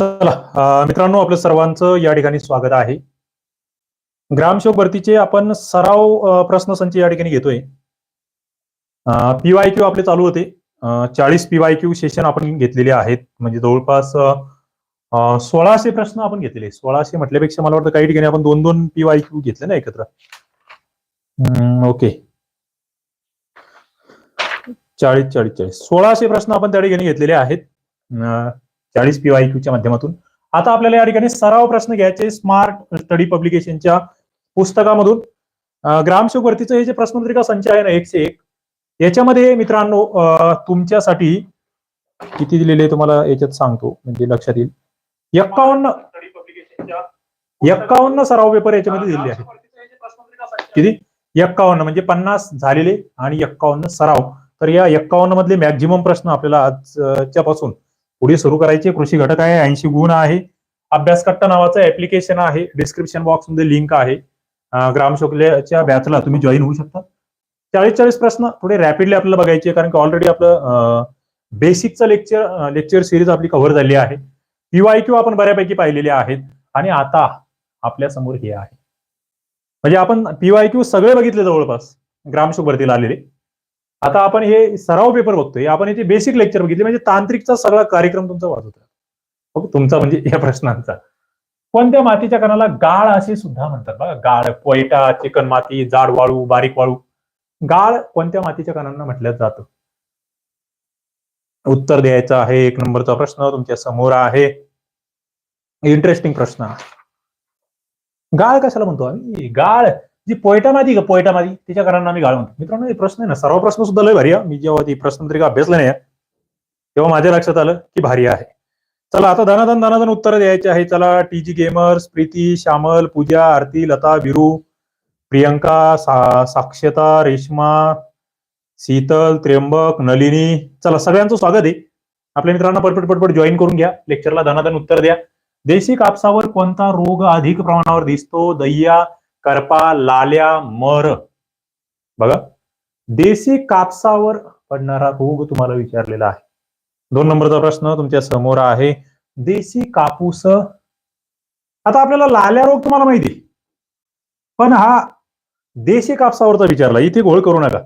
चला मित्रांनो आपलं सर्वांचं या ठिकाणी स्वागत आहे. ग्रामसेवक भरतीचे आपण सराव प्रश्न संच या ठिकाणी घेतोय. पीवाय क्यू आपले चालू होते. चाळीस पीवाय क्यू सेशन आपण घेतलेले आहेत. म्हणजे जवळपास सोळाशे प्रश्न आपण घेतलेले सोळाशे म्हटल्यापेक्षा मला वाटतं काही ठिकाणी आपण दोन दोन पीवाय क्यू घेतले ना एकत्र. ओके. चाळीस चाळीस चाळीस. सोळाशे प्रश्न आपण त्या ठिकाणी घेतलेले आहेत. चाळीस चाळीस पीवायक्यूच्या माध्यमातून. आता आपल्याला या ठिकाणी सराव प्रश्न घ्यायचे स्मार्ट स्टडी पब्लिकेशनच्या पुस्तकामधून. ग्रामसेवक भरतीचं हे जे प्रश्नपत्रिका संच आहे ना एकशे एक याच्यामध्ये मित्रांनो तुमच्यासाठी किती दिलेले तुम्हाला याच्यात सांगतो म्हणजे लक्षात येईल. एक्कावन्न एक्कावन्न सराव पेपर याच्यामध्ये दिलेले आहेत. किती? एक्कावन्न म्हणजे पन्नास झालेले आणि एक्कावन्न सराव. तर या एक्कावन्न मधले मॅक्झिमम प्रश्न आपल्याला आजच्या पासून पुढे सुरू करायचे. कृषी घटक आहे ऐंशी गुण आहे. अभ्यास कट्टा नावाचं ऍप्लिकेशन आहे. डिस्क्रिप्शन बॉक्समध्ये लिंक आहे. ग्रामशोकल्याच्या बॅचला तुम्ही जॉईन होऊ शकता. चाळीस चाळीस प्रश्न थोडे रॅपिडली आपल्याला बघायचे कारण की ऑलरेडी आपलं बेसिकचं लेक्चर लेक्चर सिरीज आपली कव्हर झाली आहे. पीवाय क्यू आपण बऱ्यापैकी पाहिलेले आहेत. आणि आता आपल्यासमोर हे आहे. म्हणजे आपण पीवाय क्यू सगळे बघितले जवळपास. ग्रामशोक भरतीला आलेले. आता आपण हे सराव पेपर बघतोय. आपण याचे बेसिक लेक्चर बघितले. म्हणजे तांत्रिकचा सगळा कार्यक्रम तुमचा वाजवतोय ओके तुमचा म्हणजे या प्रश्नांचा. कोणत्या मातीच्या कणाला गाळ असे सुद्धा म्हणतात बघा. गाळ कोयटा चिकन माती जाड वाळू बारीक वाळू. गाळ कोणत्या मातीच्या कणांना म्हटलं जातं? उत्तर द्यायचं आहे. एक नंबरचा प्रश्न तुमच्यासमोर आहे. इंटरेस्टिंग प्रश्न. गाळ कशाला म्हणतो आम्ही? गाळ जी पोयटा माती का पोयटा माती तिच्या घरांना आम्ही गाळ म्हणतो मित्रांनो हे प्रश्न आहे ना सर्व प्रश्न सुद्धा लय भारी आहे. मी जेव्हा ती प्रश्नपत्रिका अभ्यासला नाही तेव्हा माझ्या लक्षात आलं की भारी आहे. चला आता धनाधन धनाधन उत्तर द्यायचे आहे. चला टीजी गेमर्स प्रीती श्यामल पूजा आरती लता विरू प्रियंका सा, साक्षता रेश्मा शीतल त्र्यंबक नलिनी. चला सगळ्यांचं स्वागत आहे. आपल्या मित्रांना पटपट पटपट जॉईन करून घ्या. लेक्चरला धनाधन उत्तर द्या. देशी कापसावर कोणता रोग अधिक प्रमाणावर दिसतो? दय्या करपा लाल्या मर. बघा. देशी कापसावर पडणारा रोग तुम्हाला विचारलेला आहे. दोन नंबरचा प्रश्न तुमच्यासमोर आहे. देशी कापूस. आता आपल्याला लाल्या रोग तुम्हाला माहिती पण हा देशी कापसावरचा विचारला इथे घोळ करू नका.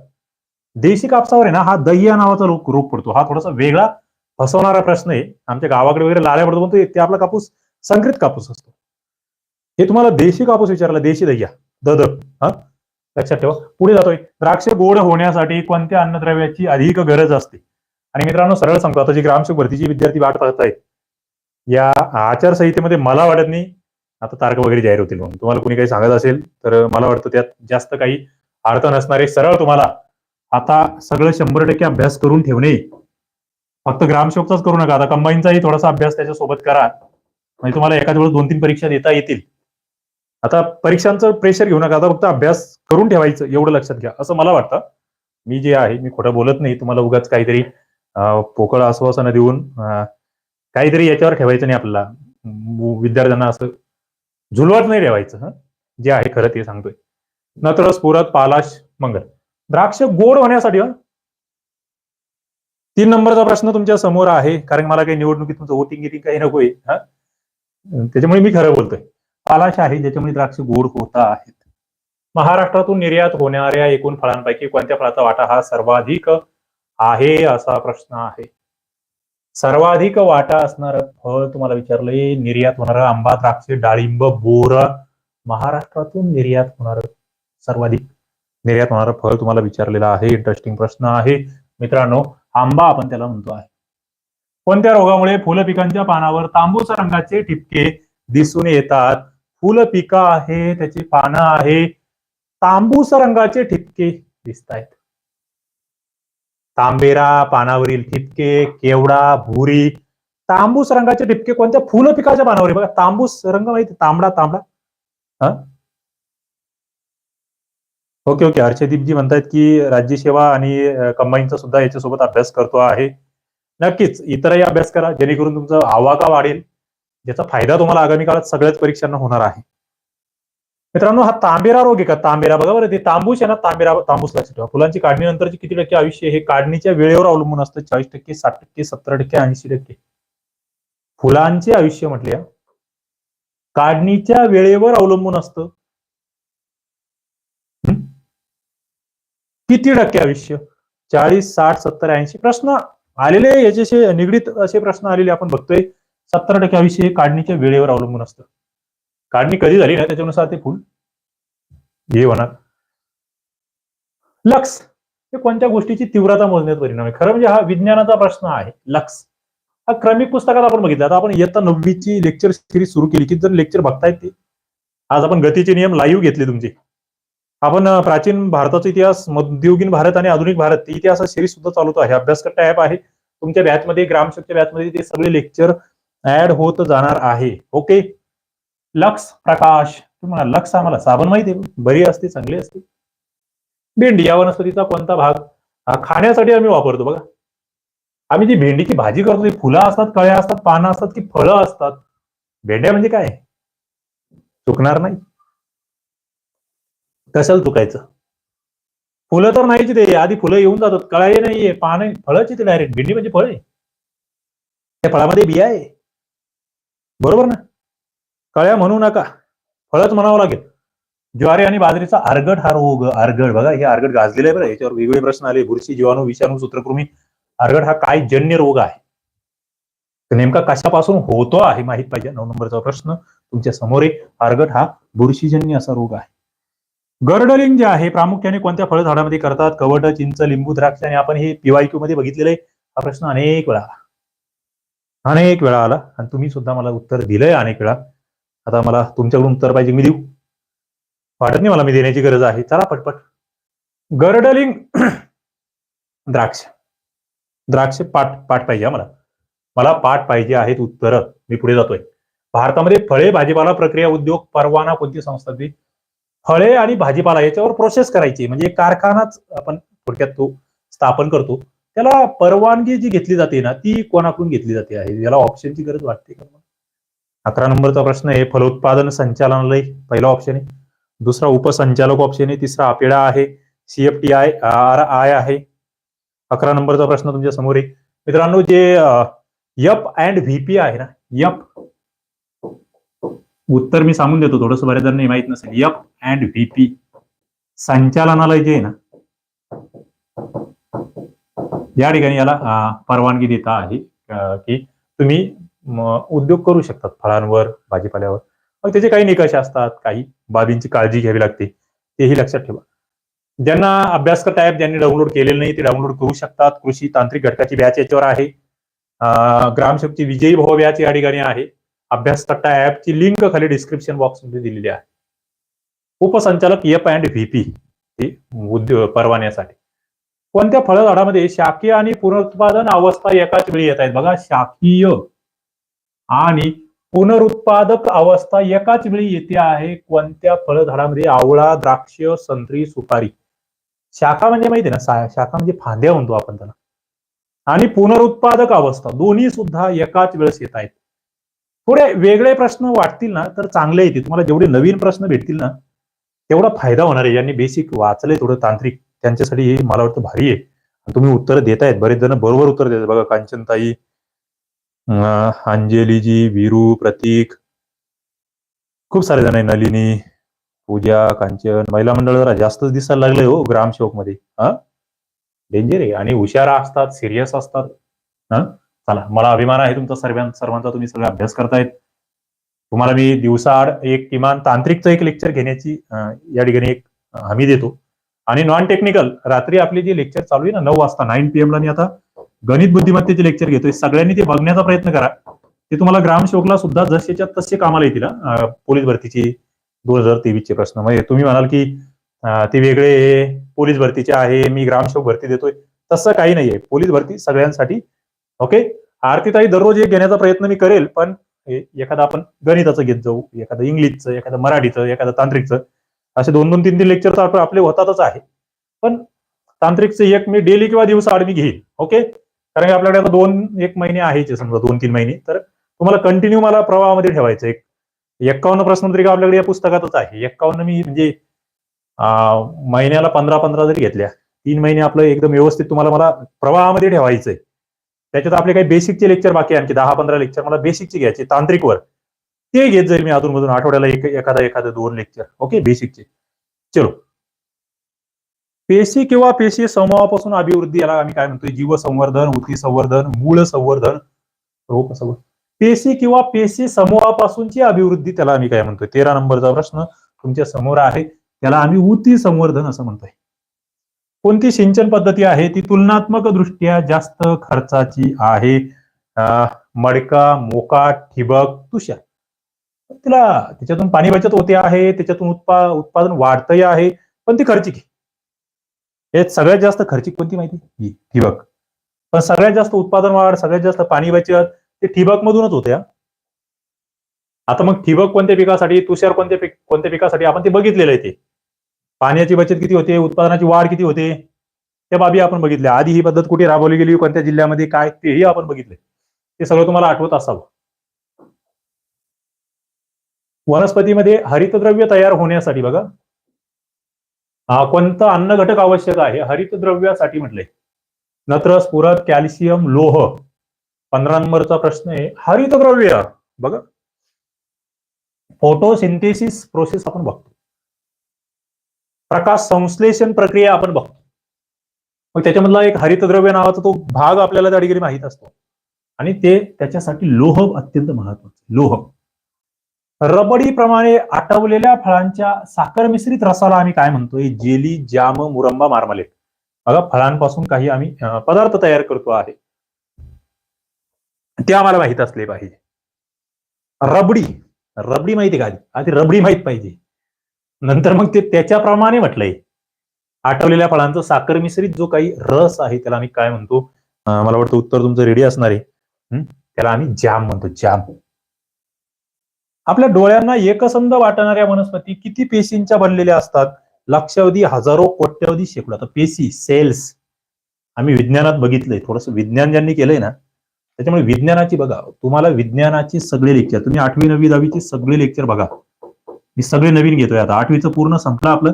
देशी कापसावर आहे ना हा दह्या नावाचा रोग रोग पडतो. हा थोडासा वेगळा फसवणारा प्रश्न आहे. आमच्या गावाकडे वगैरे लाल्या पडतो पण ते आपला कापूस संकरित कापूस असतो. हे तुम्हाला देशी कापूस विचारला देशी दह्या दद हा? लक्षात ठेवा. पुढे जातोय. द्राक्ष गोड होण्यासाठी कोणत्या अन्नद्रव्याची अधिक गरज असते? आणि मित्रांनो सरळ सांगतो. आता जी ग्रामसेवक भरतीची विद्यार्थी वाट पाहत आहेत या आचारसंहितेमध्ये मला वाटत नाही. आता तारखा वगैरे जाहीर होतील म्हणून. तुम्हाला कोणी काही सांगत असेल तर मला वाटतं त्यात जास्त काही अर्थ नसणारे सरळ तुम्हाला आता सगळं शंभर टक्के अभ्यास करून ठेवणे. फक्त ग्रामसेवकचाच करू नका. आता कंबाईनचाही थोडासा अभ्यास त्याच्यासोबत करा. म्हणजे तुम्हाला एखाद्या वेळेस दोन तीन परीक्षा देता येतील. आता परीक्षांचं प्रेशर घेऊ नका. आता फक्त अभ्यास करून ठेवायचं एवढं लक्षात घ्या. असं मला वाटतं. मी जे आहे मी खोटं बोलत नाही. तुम्हाला उगाच काहीतरी पोकळ आश्वासनं देऊन काहीतरी याच्यावर ठेवायचं नाही आपल्याला. विद्यार्थ्यांना असं झुलवत नाही ठेवायचं हं? जे आहे खरं ते सांगतोय. नत्र स्फुरत पालाश मंगल. द्राक्ष गोड होण्यासाठी तीन नंबरचा प्रश्न तुमच्यासमोर आहे. कारण मला काही निवडणुकीत तुमचं वोटिंग गिटिंग काही नकोय हा? त्याच्यामुळे मी खरं बोलतोय. पालाश आहे ज्याच्यामुळे द्राक्ष गोड होत आहेत. महाराष्ट्रातून निर्यात होणाऱ्या एकूण फळांपैकी कोणत्या फळाचा वाटा हा सर्वाधिक आहे असा प्रश्न आहे. सर्वाधिक वाटा असणार फळ तुम्हाला विचारलंय निर्यात होणार आंबा द्राक्ष डाळिंब बोर. महाराष्ट्रातून निर्यात होणार सर्वाधिक निर्यात होणारं फळ तुम्हाला विचारलेलं आहे. इंटरेस्टिंग प्रश्न आहे. मित्रांनो आंबा आपण त्याला म्हणतो आहे. कोणत्या रोगामुळे फुलं पिकांच्या पानावर तांबूस रंगाचे ठिपके दिसून येतात? फुल पिका आहे त्याची पानं आहे. तांबूस रंगाचे ठिपके दिसत आहेत तांबेरा पानावरील ठिपके केवडा भुरी. तांबूस रंगाचे ठिपके कोणत्या फुल पिकाच्या पानावर बघा तांबूस रंग माहिती तांबडा तांबडा. हा? Okay okay. हर्षदीपजी म्हणतात की राज्यसेवा आणि कंबाईनचा सुद्धा याच्यासोबत अभ्यास करतो आहे. नक्कीच इतरही अभ्यास करा जेणेकरून तुमचा आवाका वाढेल. ज्याचा फायदा तुम्हाला आगामी काळात सगळ्याच परीक्षांना होणार आहे. मित्रांनो हा तांबेरा रोग आहे का? तांबेरा बघा बरं ते तांबूस आहे ना तांबेरा तांबूस लक्षात ठेवा फुलांची काढणीनंतरची किती टक्के आयुष्य हे काढणीच्या वेळेवर अवलंबून असतं चाळीस टक्के साठ टक्के सत्तर टक्के ऐंशी टक्के. फुलांचे आयुष्य म्हटले काढणीच्या वेळेवर अवलंबून असतं. किती टक्के आयुष्य? चाळीस साठ सत्तर ऐंशी प्रश्न आलेले याच्याशी निगडीत असे प्रश्न आलेले आपण बघतोय. सत्तर टक्के आयुष्य हे काढणीच्या वेळेवर अवलंबून असतं. काढणी कधी झाली ना त्याच्यानुसार ते फुल हे होणार. लक्स हे कोणत्या गोष्टीची तीव्रता मोजण्यात परिणाम आहे? खरं म्हणजे हा विज्ञानाचा प्रश्न आहे. लक्स. हा क्रमिक पुस्तकात आपण बघितलं. आता आपण इयत्ता नववीची लेक्चर सिरीज सुरू केली. की जर लेक्चर बघतायत ते? आज आपण गतीचे नियम लाईव्ह घेतले तुमचे. आपण प्राचीन भारताचा इतिहास मध्ययुगीन भारत आणि आधुनिक भारत ती इतिहास सिरीज सुद्धा चालवतो आहे. अभ्यासकर्ता ऍप आहे. तुमच्या बॅचमध्ये ग्रामशक्ती बॅचमध्ये ते सगळे लेक्चर ऍड होत जाणार आहे. ओके? लक्स प्रकाश. तुम्हाला लक्स आम्हाला साबण माहिती आहे? बरी असते चांगली असते. भेंडी या वनस्पतीचा कोणता भाग? खाण्यासाठी आम्ही वापरतो बघा. आम्ही जी भेंडीची भाजी करतो ती फुलं असतात कळ्या असतात पानं असतात की फळं असतात? भेंड्या म्हणजे काय? चुकणार नाही. कशाला चुकायचं? फुलं तर नाहीच ते. आधी फुलं येऊन जातात. कळाही नाहीये. पानं फळच ते डायरेक्ट भेंडी म्हणजे फळ. आहे त्या फळामध्ये बिया आहे. बरोबर ना? कळ्या म्हणू नका. फळच म्हणावं लागेल. ज्वारी आणि बाजरीचा आर्गट हा रोग आर्गट बघा हे आर्गट गाजलेलं आहे बरं. याच्यावर वेगवेगळे प्रश्न आले. बुरशी जीवाणू विषाणू सूत्रकृमी. आर्गट हा काय जन्य रोग आहे. नेमका कशापासून होतो आहे माहीत पाहिजे. नऊ नंबरचा प्रश्न तुमच्यासमोर आहे. आर्गट हा बुरशीजन्य असा रोग आहे. गर्डलिंग जे आहे प्रामुख्याने कोणत्या फळझाडामध्ये करतात? कवट चिंच लिंबू द्राक्ष आणि आपण हे पीवायक्यू मध्ये बघितलेलं आहे. हा प्रश्न अनेक वेळा आला. अनेक वेळा आला. आणि तुम्ही सुद्धा मला उत्तर दिलंय अनेक वेळा. आता मला तुमच्याकडून उत्तर पाहिजे मी देऊ. वाटत नाही मला मी देण्याची गरज आहे. चला पटपट. गर्डलिंग द्राक्ष. द्राक्ष पाठ पाठ पाहिजे मला. मला पाठ पाहिजे आहेत उत्तर. मी पुढे जातोय. भारतामध्ये फळे भाजीपाला प्रक्रिया उद्योग परवाना कोणती संस्था ती फळे आणि भाजीपाला याच्यावर प्रोसेस करायची म्हणजे कारखानाच आपण थोडक्यात तो स्थापन करतो. त्याला परवानगी जी घेतली जाते ना ती कोणाकडून घेतली जाते आहे? याला ऑप्शनची गरज वाटते का अकरा नंबरचा प्रश्न आहे फलोत्पादन संचालनालय पहिला ऑप्शन आहे. दुसरा उपसंचालक ऑप्शन आहे तिसरा अपेडा आहे सीएफटी आय आर आय आहे. अकरा नंबरचा प्रश्न तुमच्यासमोर आहे. मित्रांनो जे यप अँड व्हीपी आहे ना यप उत्तर मी सांगून देतो थोडस बऱ्याच माहीत नसेल. यप अँड व्हीपी संचालनालय जे आहे ना या ठिकाणी याला परवानगी देता आहे की तुम्ही उद्योग करू शकतात फळांवर भाजीपाल्यावर. मग त्याचे काही निकष असतात काही बाबींची काळजी घ्यावी लागते तेही लक्षात ठेवा. ज्यांना अभ्यासकर्ता ऍप ज्यांनी डाउनलोड केलेलं नाही ते डाउनलोड करू शकतात. कृषी तांत्रिक घटकाची बॅच याच्यावर आहे. अं, विजयी भाव बॅच या ठिकाणी आहे. अभ्यासकर्ता ऍपची लिंक खाली डिस्क्रिप्शन बॉक्समध्ये दिलेली आहे. उपसंचालक एफ अँड व्हीपी हे उद्योग परवान्यासाठी. कोणत्या फळझाडामध्ये शाकीय आणि पुनरुत्पादन अवस्था एकाच वेळी येत आहेत? बघा शाकीय आणि पुनरुत्पादक अवस्था एकाच वेळी येते आहे. कोणत्या फळझाडामध्ये आवळा द्राक्ष संत्री सुपारी? शाखा म्हणजे माहिती ना? सा- शाखा म्हणजे फांद्या म्हणतो आपण त्याला. आणि पुनरुत्पादक अवस्था दोन्ही सुद्धा एकाच वेळेस येत आहेत. थोडे वेगळे प्रश्न वाटतील ना तर चांगले येतील. तुम्हाला जेवढे नवीन प्रश्न भेटतील ना तेवढा फायदा होणार आहे. ज्यांनी बेसिक वाचलंय थोडं तांत्रिक. त्यांच्यासाठी हे मला वाटतं भारी आहे. तुम्ही उत्तर देतायत. बरेच जण बरोबर उत्तर देतात. बघा कांचनताई अंजलीजी वीरू प्रतीक खूप सारे जण आहे. नलिनी पूजा कांचन महिला मंडळ जरा जास्तच दिसायला लागले हो ग्रामसेवकमध्ये हा? डेंजर आहे. आणि हुशार असतात सिरियस असतात. हा? चला मला अभिमान आहे तुमचा सर्वां सर्वांचा. तुम्ही सगळा अभ्यास करतायत. तुम्हाला मी दिवसाआड एक किमान तांत्रिकचं एक लेक्चर घेण्याची या ठिकाणी एक हमी देतो. आणि नॉन टेक्निकल रात्री आपली जी लेक्चर चालू आहे ना नऊ वाजता नाईन पीएम ला मी आता गणित बुद्धिमत्तेचे लेक्चर घेतोय. सगळ्यांनी ते बघण्याचा प्रयत्न करा. ते तुम्हाला ग्रामसेवकला सुद्धा जसेच्या तसे कामाला येतील पोलीस भरतीची दोन हजार तेवीसचे प्रश्न. म्हणजे तुम्ही म्हणाल की ते वेगळे पोलीस भरतीचे आहे मी ग्रामसेवक भरती देतोय. तसं काही नाहीये पोलीस भरती सगळ्यांसाठी. ओके? आरतीताई दररोज एक घेण्याचा प्रयत्न मी करेल पण एखादा आपण गणिताचं घेत जाऊ एखादं इंग्लिशचं एखादं मराठीचं एखादं तांत्रिकचं. असे दोन दोन तीन तीन लेक्चर तर आपले होतातच आहे. पण तांत्रिकचे एक मी डेली किंवा दिवसाआड मी घेईन ओके कारण की आपल्याकडे आता दोन एक महिने आहेच समजा दोन तीन महिने. तर तुम्हाला कंटिन्यू मला प्रवाहामध्ये ठेवायचं एक एक्कावन्न प्रश्नपत्रिका आपल्याकडे या पुस्तकातच आहे. एक्कावन्न मी म्हणजे महिन्याला पंधरा पंधरा जरी घेतल्या तीन महिने आपलं एकदम व्यवस्थित तुम्हाला मला प्रवाहामध्ये ठेवायचंय. त्याच्यात आपले काही बेसिकचे लेक्चर बाकी आणखी दहा पंधरा लेक्चर मला बेसिकचे घ्यायचे तांत्रिकवर. ते घेत जाईल मी अधूनमधून आठवड्याला एक एखादा एखादं दोन लेक्चर ओके बेसिकचे चलो. पेशी किंवा पेशी समूहापासून अभिवृद्धी याला आम्ही काय म्हणतोय? जीव संवर्धन उती संवर्धन मूळ संवर्धन रोग हो, संवर्धन पेशी किंवा पेशी समूहापासूनची अभिवृद्धी त्याला आम्ही काय म्हणतोय? तेरा नंबरचा प्रश्न तुमच्यासमोर आहे. त्याला आम्ही उती संवर्धन असं म्हणतोय. कोणती सिंचन पद्धती आहे? ती तुलनात्मक दृष्ट्या जास्त खर्चाची आहे. मडका मोका ठिबक तुषार. तिला त्याच्यातून पाणी बचत होते आहे त्याच्यातून उत्पा उत्पादन वाढतही आहे पण ती खर्चिक आहे. यात सगळ्यात जास्त खर्चिक कोणती माहिती? ही ठिबक. पण सगळ्यात जास्त उत्पादन वाढ सगळ्यात जास्त पाणी बचत ते ठिबक मधूनच होत्या आता मग ठिबक कोणत्या पिकासाठी तुषार कोणत्या पिक कोणत्या पिकासाठी? आपण ते बघितलेलं आहे ते. पाण्याची बचत किती होते उत्पादनाची वाढ किती होते? त्या बाबी आपण बघितल्या. आधी ही पद्धत कुठे राबवली गेली कोणत्या जिल्ह्यामध्ये काय तेही आपण बघितले ते सगळं तुम्हाला आठवत असावं. वनस्पतीमध्ये हरितद्रव्य तयार होण्यासाठी बघा. कोणतं अन्न घटक आवश्यक आहे? हरितद्रव्यासाठी म्हटलंय नत्र स्फुरत कॅल्शियम लोह. पंधरा नंबरचा प्रश्न आहे. हरितद्रव्य बघा. फोटोसिंथेसिस प्रोसेस आपण बघतो. प्रकाश संश्लेषण प्रक्रिया आपण बघतो. मग त्याच्यामधला एक हरितद्रव्य नावाचा तो भाग आपल्याला त्या ठिकाणी माहीत असतो. आणि ते त्याच्यासाठी लोह अत्यंत महत्वाचं लोह. रबडीप्रमाणे आटवलेल्या फळांच्या साखर मिश्रित रसाला आम्ही काय म्हणतोय? जेली जाम मुरंबा मार्मलेट. बघा फळांपासून काही आम्ही पदार्थ तयार करतो आहे. ते आम्हाला माहीत असले पाहिजे. रबडी. रबडी माहिती का? आधी रबडी माहीत पाहिजे. नंतर मग ते त्याच्याप्रमाणे म्हटलंय. आठवलेल्या फळांचा साखर मिश्रित जो काही रस आहे त्याला आम्ही काय म्हणतो? मला वाटतं उत्तर तुमचं रेडी असणार आहे. त्याला आम्ही जाम म्हणतो. जाम. आपल्या डोळ्यांना एकसंध वाटणाऱ्या वनस्पती किती पेशींच्या बनलेल्या असतात? लक्षावधी हजारो कोट्यावधी शेकडो. आता पेशी सेल्स आम्ही विज्ञानात बघितलंय. थोडस विज्ञान ज्यांनी केलंय ना त्याच्यामुळे विज्ञानाची बघा तुम्हाला विज्ञानाची सगळे लेक्चर तुम्ही आठवी नववी दहावीचे सगळे लेक्चर बघा. मी सगळे नवीन घेतोय आता. आठवीचं पूर्ण संपलं आपलं.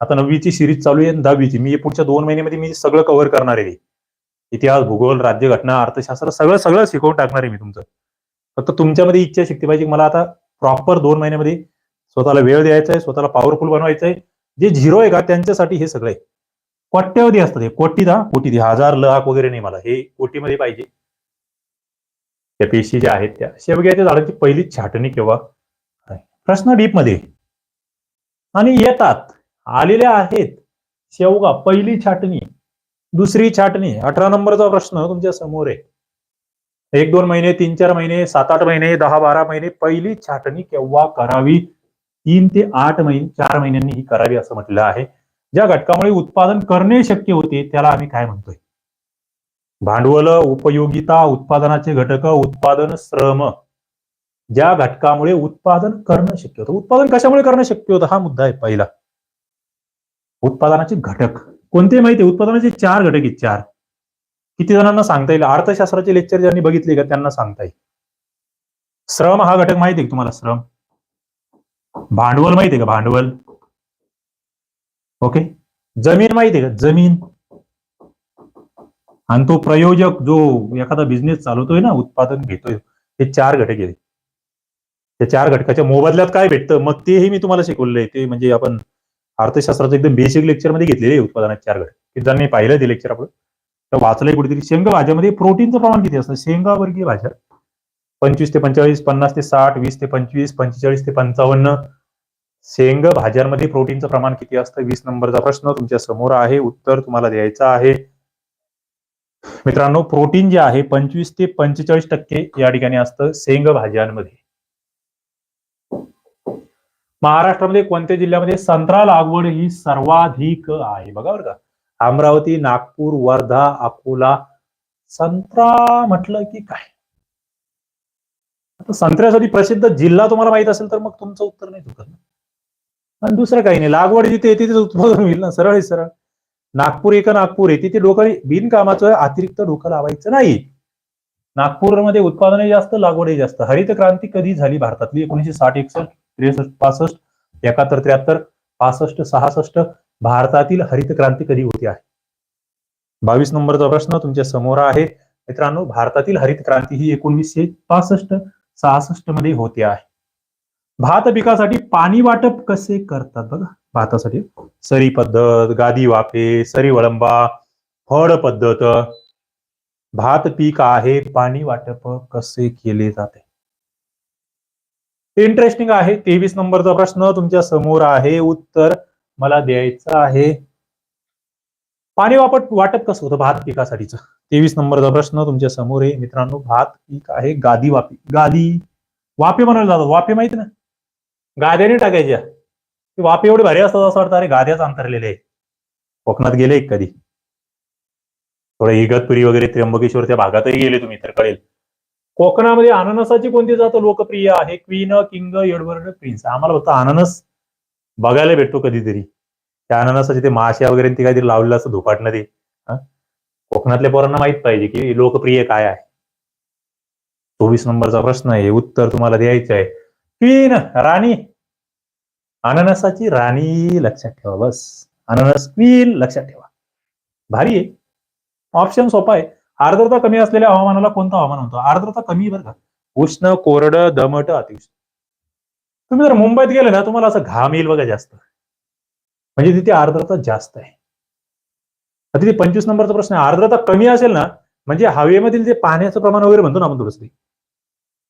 आता नववीची सिरीज चालू आहे दहावीची. मी पुढच्या दोन महिन्यामध्ये मी सगळं कव्हर करणार आहे. इतिहास भूगोल राज्यघटना अर्थशास्त्र सगळं सगळं शिकवून टाकणार आहे मी तुमचं. फक्त तुमच्यामध्ये इच्छा शक्ती पाहिजे. मला आता प्रॉपर दोन महिन्यामध्ये स्वतःला वेळ द्यायचा आहे स्वतःला पॉवरफुल बनवायचं आहे. जे झिरो आहे का त्यांच्यासाठी हे सगळं आहे. कोट्यावधी असतात हे. कोटी दा कोटी हजार लाख वगैरे नाही मला. हे कोटीमध्ये पाहिजे. त्या पेशी ज्या आहेत त्या. शेवग्याच्या झाडाची पहिली छाटणी केव्हा? प्रश्न डीपमध्ये आणि येतात. आलेल्या आहेत. शेवगा पहिली छाटणी. दुसरी छाटणी. अठरा नंबरचा प्रश्न तुमच्यासमोर आहे. एक दोन महिने तीन चार महिने सात आठ महिने दहा बारा महिने पहिली छाटणी केव्हा करावी? तीन ते आठ महिने चार महिन्यांनी ही करावी असं म्हटलं आहे. ज्या घटकामुळे उत्पादन करणे शक्य होते त्याला आम्ही काय म्हणतोय? भांडवल उपयोगिता उत्पादनाचे घटक उत्पादन श्रम. ज्या घटकामुळे उत्पादन करणं शक्य होतं. उत्पादन कशामुळे करणं शक्य होतं? हा मुद्दा आहे पहिला. उत्पादनाचे घटक. कोणते माहिती उत्पादनाचे चार घटक आहेत चार. किती जणांना सांगता येईल? अर्थशास्त्राचे लेक्चर ज्यांनी बघितले का त्यांना सांगता येईल. श्रम हा घटक माहिती आहे तुम्हाला? श्रम. भांडवल माहिती आहे का? भांडवल. ओके जमीन माहिती आहे का? जमीन. आणि तो प्रयोजक जो एखादा बिझनेस चालवतोय ना उत्पादन घेतोय हे चार घटक आहेत. त्या चार घटकाच्या मोबदल्यात काय भेटतं? मग तेही मी तुम्हाला शिकवलंय ते म्हणजे आपण अर्थशास्त्राचं एकदम बेसिक लेक्चरमध्ये घेतलेले उत्पादनात चार घटक. ज्यांनी पाहिलं ते लेक्चर आपण तर वाचलंय कुठेतरी. शेंगा भाज्यामध्ये प्रोटीनचं प्रमाण किती असतं? शेंगा वर्गीय भाज्या. पंचवीस ते पंचेचाळीस पन्नास ते साठ वीस ते पंचवीस पंचेचाळीस ते पंचावन्न. शेंग भाज्यांमध्ये प्रोटीनचं प्रमाण किती असतं? वीस नंबरचा प्रश्न तुमच्यासमोर आहे. उत्तर तुम्हाला द्यायचं आहे. मित्रांनो प्रोटीन जे आहे पंचवीस ते पंचेचाळीस टक्के या ठिकाणी असतं शेंग भाज्यांमध्ये. महाराष्ट्रामध्ये कोणत्या जिल्ह्यामध्ये संत्रा लागवड ही सर्वाधिक आहे? बघा बरं का. अमरावती नागपूर वर्धा अकोला संत्रा म्हटलं की काय? आता संत्र्यासाठी प्रसिद्ध जिल्हा तुम्हाला माहीत असेल तर मग तुमचं उत्तर नाही चुकत आणि दुसरं काही नाही लागवड जिथे येते तिथे उत्पादन होईल ना सरळ आहे सरळ. नागपूर एक नागपूर आहे तिथे डोकं बिनकामाचं अतिरिक्त डोकं लावायचं नाही. नागपूरमध्ये उत्पादनही जास्त लागवडही जास्त. हरित क्रांती कधी झाली भारतातली? एकोणीशे साठ एकसष्ट त्रेसष्ट पासष्ट एकाहत्तर त्र्याहत्तर पासष्ट सहासष्ट भारतातील हरित क्रांती कधी होती आहे? बावीस नंबरचा प्रश्न तुमच्यासमोर आहे. मित्रांनो भारतातील हरित क्रांती ही एकोणीसशे पासष्ट सहासष्टमध्ये होते आहे. भात पिकासाठी पाणी वाटप कसे करतात बघा. भातासाठी सरी पद्धत गादी वाफे सरी वळंबा फळ पद्धत. भात पीक आहे पाणी वाटप कसे केले जाते? इंटरेस्टिंग आहे. तेवीस नंबरचा प्रश्न तुमच्यासमोर आहे. उत्तर मला द्यायचं आहे. पाणी वापट वाटप कसं होतं? भात पिकासाठीचं. तेवीस नंबरचा प्रश्न तुमच्यासमोर आहे. मित्रांनो भात पीक आहे गादी वापी गादी. वाफे बनवले जातात वाफे माहीत ना? गाद्याने टाकायच्या ते वाफे एवढे भारी असतात असं वाटतं. अरे गाद्याच अंतरलेले आहे. कोकणात गेले कधी. थोडं इगतपुरी वगैरे त्र्यंबकेश्वर त्या भागातही गेले तुम्ही तर कळेल. कोकणामध्ये अननसाची कोणती जात लोकप्रिय आहे? Queen king Edward prince. आम्हाला फक्त अननस बघायला भेटतो कधीतरी. त्या अननसाचे ते माश्या वगैरे ते काहीतरी लावलेलं असं धुपाटणं ते कोकणातल्या पोरांना माहीत पाहिजे की लोकप्रिय काय आहे. चोवीस नंबरचा प्रश्न आहे उत्तर तुम्हाला द्यायचं आहे. क्वीन राणी. अननसाची राणी लक्षात ठेवा बस. अननस क्वीन लक्षात ठेवा. भारी आहे. ऑप्शन सोपा आहे. आर्द्रता कमी असलेल्या हवामानाला कोणतं हवामान म्हणतो? आर्द्रता कमी बरं का. उष्ण कोरडं दमट अतिउष्ण. तुम्ही जर मुंबईत गेले ना तुम्हाला असं घाम येईल बघा जास्त. म्हणजे तिथे आर्द्रता जास्त आहे. आता तिथे पंचवीस नंबरचा प्रश्न आहे. आर्द्रता कमी असेल ना म्हणजे हवेमधील जे पाण्याचं प्रमाण वगैरे म्हणतो ना आपण दुरुस्ती ते,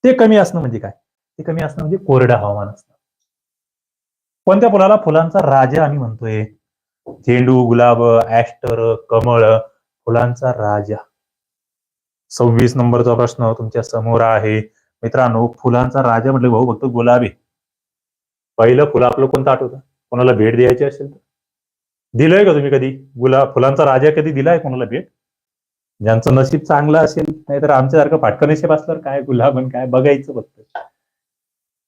ते कमी असणं म्हणजे काय? ते कमी असणं म्हणजे कोरडं हवामान असणं कोणत्या फुलाला फुलांचा राजा आम्ही म्हणतोय. झेंडू गुलाब ऍस्टर कमळ फुलांचा राजा. सव्वीस नंबरचा प्रश्न तुमच्यासमोर आहे. मित्रांनो फुलांचा राजा म्हटलं भाऊ फक्त गुलाबी पहिलं फुलं आपलं कोणतं आठवतं? कोणाला भेट द्यायची असेल तर. दिलंय का तुम्ही कधी? गुलाब फुलांचा राजा कधी दिलाय कोणाला भेट? ज्यांचं नशीब चांगलं असेल नाहीतर आमच्यासारखं फाटकं नशीब असल्यावर काय गुलाब आणि काय बघायचं फक्त?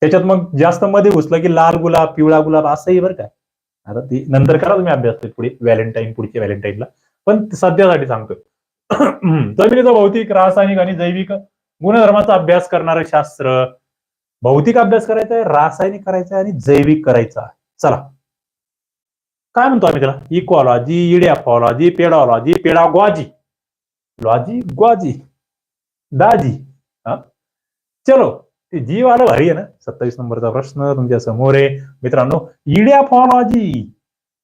त्याच्यात मग जास्त मध्ये घुसलं की लाल गुलाब पिवळा गुलाब असंही बरं काय आता ती नंतर करा तुम्ही अभ्यास पुढे व्हॅलेंटाईन पुढच्या व्हॅलेंटाईनला. पण सध्यासाठी सांगतोय. जमिनीचा भौतिक रासायनिक आणि जैविक गुणधर्माचा अभ्यास करणारं शास्त्र भौतिक अभ्यास करायचा आहे रासायनिक करायचा आहे आणि जैविक करायचा आहे. चला. काय म्हणतो आम्ही त्याला? इकोलॉजी इडियाफॉलॉजी पेडॉलॉजी पेडागॉजी लॉजी ग्वाजी दाजी हा? चलो. ते जी वाला भारी आहे ना? सत्तावीस नंबरचा प्रश्न तुमच्यासमोर आहे. मित्रांनो इड्याफॉलॉजी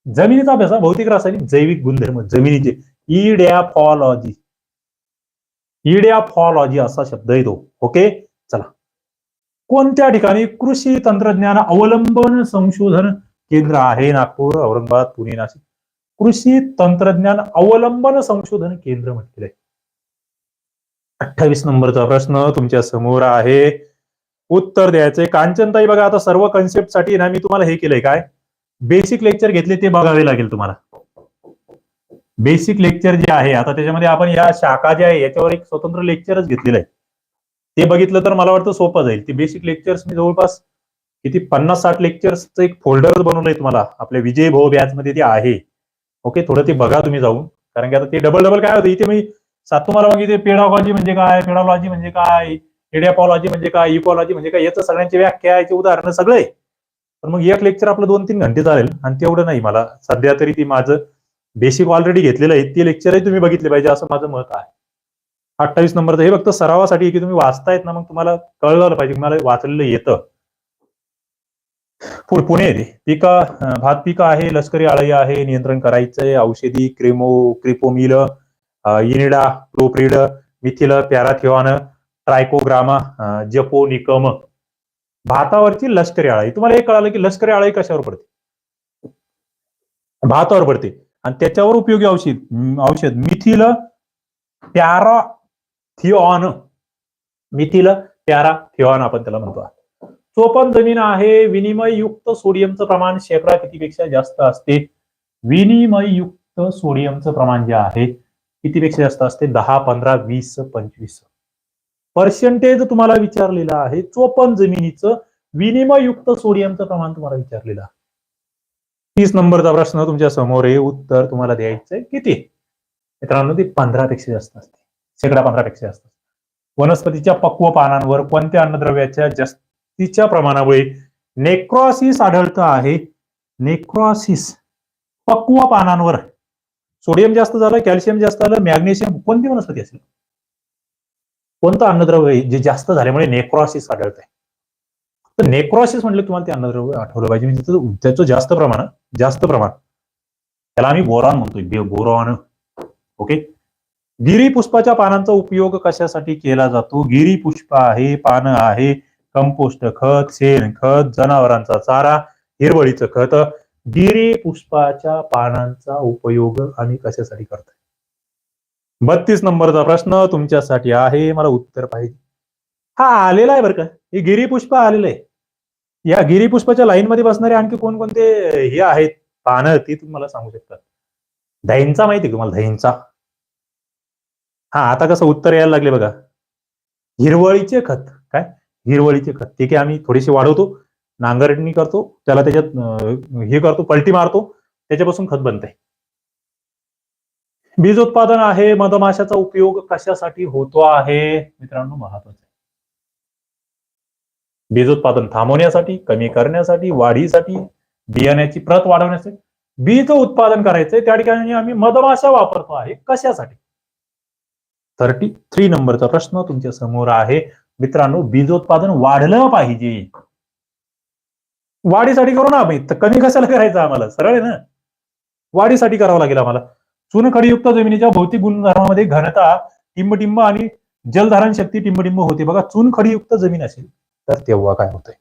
जमिनीचा अभ्यास हा, भौतिक रासायनिक जैविक गुणधर्म जमिनीचे. इड्याफॉलॉजी इड्याफॉलॉजी असा शब्द येतो. ओके कोणत्या ठिकाणी कृषी तंत्रज्ञान अवलंबन संशोधन केंद्र आहे? नागपूर औरंगाबाद पुणे नाशिक. कृषी तंत्रज्ञान अवलंबन संशोधन केंद्र म्हटलेलं आहे अठ्ठावीस नंबरचा प्रश्न तुमच्यासमोर आहे. उत्तर द्यायचंय. कांचनताई बघा आता सर्व कन्सेप्टसाठी ना मी तुम्हाला हे केलंय काय? बेसिक लेक्चर घेतले ते बघावे लागेल तुम्हाला. बेसिक लेक्चर जे आहे आता त्याच्यामध्ये आपण या शाखा ज्या आहे याच्यावर एक स्वतंत्र लेक्चरच घेतलेलं आहे. ते बघितलं तर मला वाटतं सोपं जाईल. ते बेसिक लेक्चर्स मी जवळपास किती पन्नास साठ लेक्चर्सचं एक फोल्डर बनवलंय तुम्हाला आपल्या विजय भाऊ बॅच मध्ये ते आहे. ओके थोडं ते बघा तुम्ही जाऊन. कारण की आता ते डबल डबल काय होतं? इथे मी सात तुम्हाला मग इथे म्हणजे काय? पेडालॉजी म्हणजे काय? एडियापॉलॉजी म्हणजे काय? इकॉलॉजी म्हणजे काय? याचं सगळ्यांची व्याख्या याची उदाहरणं सगळे. पण मग एक लेक्चर आपलं दोन तीन घंटे चालेल. आणि तेवढं नाही मला. सध्या तरी ती माझं बेसिक ऑलरेडी घेतलेलं आहे. ते लेक्चरही तुम्ही बघितले पाहिजे. असं माझं मत आहे. अठ्ठावीस नंबरचं हे फक्त सरावासाठी की तुम्ही वाचतायत ना मग तुम्हाला कळलं पाहिजे मला वाचलेलं येतं. पुणे येते पिका भात पिका आहे लष्करी आळी आहे नियंत्रण करायचंय औषधी क्रेमो क्रिपोमिल इनिडा प्रोप्रिड मिथिल पॅराथिऑन ट्रायकोग्रामा अं, जपोनिकम भातावरची लष्करी आळी तुम्हाला हे कळालं की लष्करी आळी कशावर पडते? भातावर पडते. आणि त्याच्यावर उपयोगी औषध औषध मिथिल पॅराथिऑन मिथिल थिओन आपण त्याला म्हणतो चोपन जमीन आहे विनिमययुक्त सोडियमचं प्रमाण शेकडा कितीपेक्षा जास्त असते? विनिमययुक्त सोडियमचं प्रमाण जे आहे कितीपेक्षा जास्त असते? दहा पंधरा वीस पंचवीस. पर्सेंटेज तुम्हाला विचारलेलं आहे. चोपन जमिनीचं विनिमययुक्त सोडियमचं प्रमाण तुम्हाला विचारलेलं आहे. तीस नंबरचा प्रश्न तुमच्यासमोर आहे. उत्तर तुम्हाला द्यायचंय किती? मित्रांनो ते पंधरा पेक्षा जास्त असते. शेकडा पंधरा पेक्षा जास्त वनस्पतीच्या पक्व पानांवर कोणत्या अन्नद्रव्याच्या जास्तीच्या प्रमाणामुळे नेक्रॉसिस आढळतं आहे? नेक्रॉसिस पक्व पानांवर. सोडियम जास्त झालं कॅल्शियम जास्त आलं मॅग्नेशियम कोणती वनस्पती असेल? कोणतं अन्नद्रव्य आहे जे जास्त झाल्यामुळे नेक्रोसिस आढळत आहे तर नेक्रोसिस म्हटलं तुम्हाला ते अन्नद्रव्य आठवलं पाहिजे. म्हणजे त्याचं त्याचं जास्त प्रमाण जास्त प्रमाण. त्याला आम्ही बोरॉन म्हणतोय. बोरॉन ओके गिरी पुष्पाच्या पानांचा उपयोग कशासाठी केला जातो? गिरी पुष्प आहे पानं आहे कंपोस्ट खत शेण खत जनावरांचा चारा हिरवळीचं खत. गिरी पुष्पाच्या पानांचा उपयोग आम्ही कशासाठी करतोय? बत्तीस नंबरचा प्रश्न तुमच्यासाठी आहे मला उत्तर पाहिजे. हा आलेला आहे बरं का. हे गिरीपुष्प आलेलं आहे. या गिरीपुष्पाच्या लाईन मध्ये बसणारे आणखी कोणकोणते हे आहेत? पानं ती तुम्हाला सांगू शकतात दहींचा माहिती का तुम्हाला? दहींचा. हा आता कसं उत्तर यायला लागले बघा. हिरवळीचे खत. काय? हिरवळीचे खत. ते की आम्ही थोडीशी वाढवतो. नांगरणी करतो. त्याला त्याच्यात हे करतो पलटी मारतो. त्याच्यापासून खत बनते बीज उत्पादन आहे. मधमाशाचा उपयोग कशासाठी होतो आहे? मित्रांनो महत्वाचं आहे. बीज उत्पादन थांबवण्यासाठी कमी करण्यासाठी वाढीसाठी बियाण्याची प्रत वाढवण्यासाठी बीज उत्पादन करायचंय. त्या ठिकाणी आम्ही मधमाशा वापरतो आहे. कशासाठी? थर्टी थ्री नंबरचा प्रश्न तुमच्यासमोर आहे. मित्रांनो बीजोत्पादन वाढलं पाहिजे. वाढीसाठी करू ना आम्ही. तर कमी कशाला करायचं आम्हाला? सरळ आहे ना? वाढीसाठी करावं लागेल आम्हाला. चुनखडीयुक्त जमिनीच्या भौतिक गुणधर्मामध्ये घनता टिंबटिंब आणि जलधारण शक्ती टिंबटिंब होते. बघा चुनखडीयुक्त जमीन असेल तर तेव्हा काय होतंय?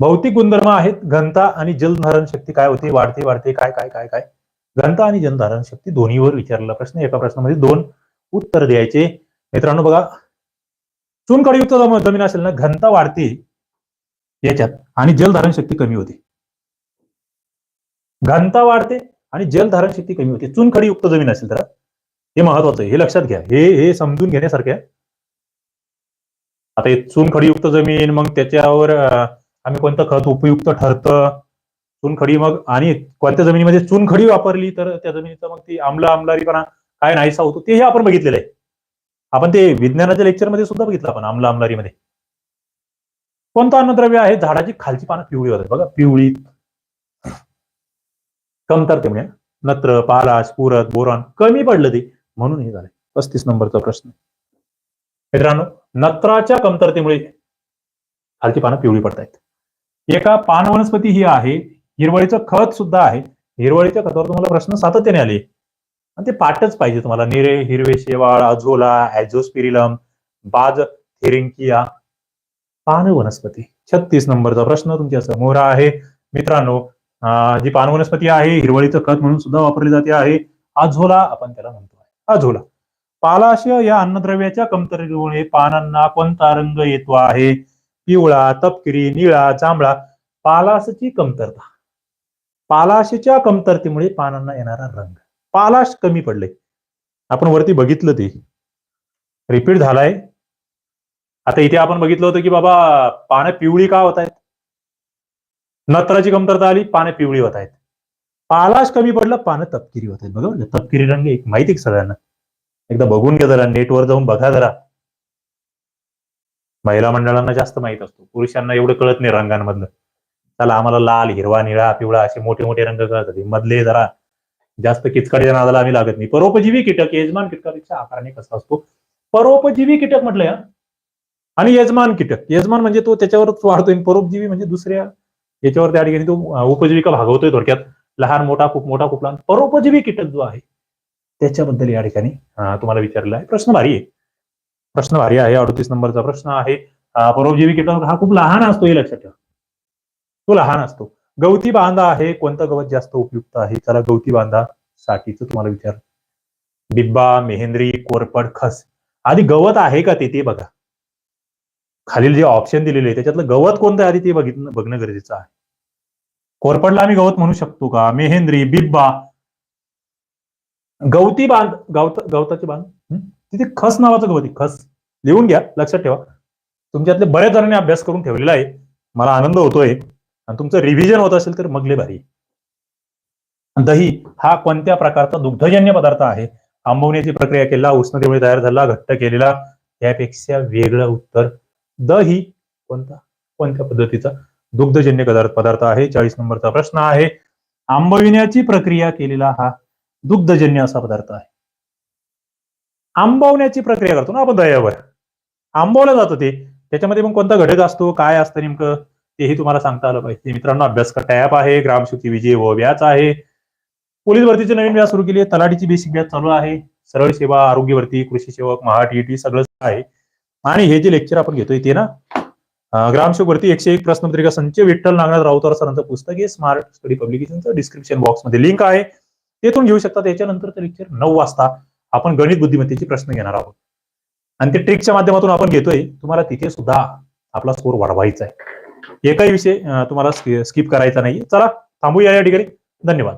भौतिक गुणधर्म आहेत. घनता आणि जलधारण शक्ती काय होते? वाढते वाढते काय काय काय काय? घनता आणि जलधारण शक्ती दोन्हीवर विचारलेला प्रश्न. एका प्रश्नामध्ये दोन उत्तर द्यायचे. मित्रांनो बघा चुनखडीयुक्त जमीन असेल ना घनता वाढते याच्यात आणि जलधारण शक्ती कमी होते. घनता वाढते आणि जलधारण शक्ती कमी होते. चुनखडीयुक्त जमीन असेल तर हे महत्वाचं आहे. हे लक्षात घ्या. हे हे समजून घेण्यासारखे आता हे चुनखडीयुक्त जमीन मग त्याच्यावर आम्ही कोणतं खत उपयुक्त ठरतं? चुनखडी मग आणि कोणत्या जमिनीमध्ये चुनखडी वापरली तर त्या जमिनीचा मग ती आम्ल आमलारीपणा काय नाहीसा होतो तेही आपण बघितलेलं आहे. आपण ते विज्ञानाच्या लेक्चरमध्ये सुद्धा बघितलं आपण आम्ल आमलारीमध्ये. कोणतं अन्नद्रव्य आहे? झाडाची खालची पानं पिवळी होतात. बघा पिवळी. कमतरतेमुळे नत्र पालाश पुरत बोरॉन कमी पडलं ते. म्हणून हे झालंय. पस्तीस नंबरचा प्रश्न. मित्रांनो नत्राच्या कमतरतेमुळे खालची पानं पिवळी पडतायत. एका पान वनस्पती ही आहे हिरवळीचं खत सुद्धा आहे. हिरवळीच्या खतावर तुम्हाला प्रश्न सातत्याने आले. आणि ते पाठच पाहिजे तुम्हाला. निरे हिरवे शेवाळ अझोला ऍझोस्पिरिलम बाज थेरिंकिया पान वनस्पती. छत्तीस नंबरचा प्रश्न तुमच्यासमोर आहे. मित्रांनो जी पान वनस्पती आहे हिरवळीचं खत म्हणून सुद्धा वापरली जाते आहे. अझोला आपण त्याला म्हणतो आहे. अझोला. पालाशय या अन्नद्रव्याच्या कमतरतेमुळे पानांना कोणता रंग येतो आहे? पिवळा तपकिरी निळा जांभळा. पालासची कमतरता. पालाशच्या कमतरतेमुळे पानांना येणारा रंग. पालाश कमी पडले. आपण वरती बघितलं ते. रिपीट झालाय. आता इथे आपण बघितलं होतं की बाबा पानं पिवळी का होत आहेत? नत्राची कमतरता आली पानं पिवळी होत आहेत. पालाश कमी पडलं पानं तपकिरी होत आहेत. बघा तपकिरी रंग एक माहिती सगळ्यांना? एकदा बघून घ्या जरा नेटवर जाऊन बघा जरा. महिला मंडळांना जास्त माहीत असतो. पुरुषांना एवढं कळत नाही रंगांमधलं. त्याला आम्हाला लाल हिरवा निळा पिवळा असे मोठे मोठे रंग कळतात. मधले जरा जास्त किचकडीच्या नादाला आम्ही लागत नाही. परोपजीवी कीटक यजमान कीटकापेक्षा आकाराने कसा असतो? परोपजीवी कीटक म्हटलं आणि यजमान कीटक. यजमान म्हणजे तो त्याच्यावरच वाढतोय परोपजीवी म्हणजे दुसऱ्या याच्यावर त्या ठिकाणी तो उपजीविका भागवतोय थोडक्यात. लहान मोठा खूप मोठा खूप लहान. परोपजीवी कीटक जो आहे त्याच्याबद्दल या ठिकाणी तुम्हाला विचारलेला आहे. प्रश्न भारी आहे. प्रश्न भारी आहे. अडतीस नंबरचा प्रश्न आहे. परोपजीवी कीटक हा खूप लहान असतो हे लक्षात ठेवा. तो लहान असतो. गवती बांधा आहे कोणतं गवत जास्त उपयुक्त आहे? त्याला गवती बांधा साठीच तुम्हाला विचार. बिब्बा मेहेंद्री कोरपड खस. आधी गवत आहे का ते ते बघा. खालील जे ऑप्शन दिलेले आहे त्याच्यातलं गवत कोणतं आहे आधी ते बघितलं बघणं गरजेचं आहे. कोरपडला आम्ही गवत म्हणू शकतो का? मेहेंद्री बिब्बा. गवती बांध गवत गवताचे बांध. तिथे खस नावाचं गवत आहे खस. लिहून घ्या लक्षात ठेवा. तुमच्यातले बऱ्याच जणांनी अभ्यास करून ठेवलेला आहे. मला आनंद होतोय. आणि तुमचं रिव्हिजन होत असेल तर मगले भारी. दही हा कोणत्या प्रकारचा दुग्धजन्य पदार्थ आहे? आंबवण्याची प्रक्रिया केला उष्णतेमुळे तयार झाला घट्ट केलेला यापेक्षा वेगळं उत्तर. दही कोणता? कोणत्या पद्धतीचा दुग्धजन्य पदार्थ पदार्थ आहे? चाळीस नंबरचा प्रश्न आहे. आंबविण्याची प्रक्रिया केलेला हा दुग्धजन्य असा पदार्थ आहे. आंबवण्याची प्रक्रिया करतो ना आपण दह्यावर. आंबवलं जातं ते. त्याच्यामध्ये मग कोणता घटक असतो? काय असतं नेमकं? तेही तुम्हाला सांगता आलं पाहिजे. मित्रांनो अभ्यास टॅप आहे ग्रामशुती विजय व व्याज आहे. पोलीस भरतीची नवीन व्याज सुरू केली आहे तलाठीची बेसिक व्याज चालू आहे. सरळ सेवा आरोग्य भरती कृषी सेवक महा टीईटी सगळं आहे. आणि हे जे लेक्चर आपण घेतोय ते ना ग्रामसेवक भरती एकशे एक प्रश्नपत्रिका संच विठ्ठल नागनाथ राऊतर सरांचं पुस्तक आहे. स्मार्ट स्टडी पब्लिकेशनचं डिस्क्रिप्शन बॉक्समध्ये लिंक आहे. तेथून घेऊ शकता त्याच्यानंतर लेक्चर नऊ वाजता आपण गणित बुद्धिमत्तेचे प्रश्न घेणार आहोत. आणि ते ट्रिकच्या माध्यमातून आपण घेतोय तुम्हाला तिथे सुद्धा आपला स्कोर वाढवायचा आहे. एकही विषय तुम्हाला स्किप करायचा नाही चला थांबूया या ठिकाणी. धन्यवाद.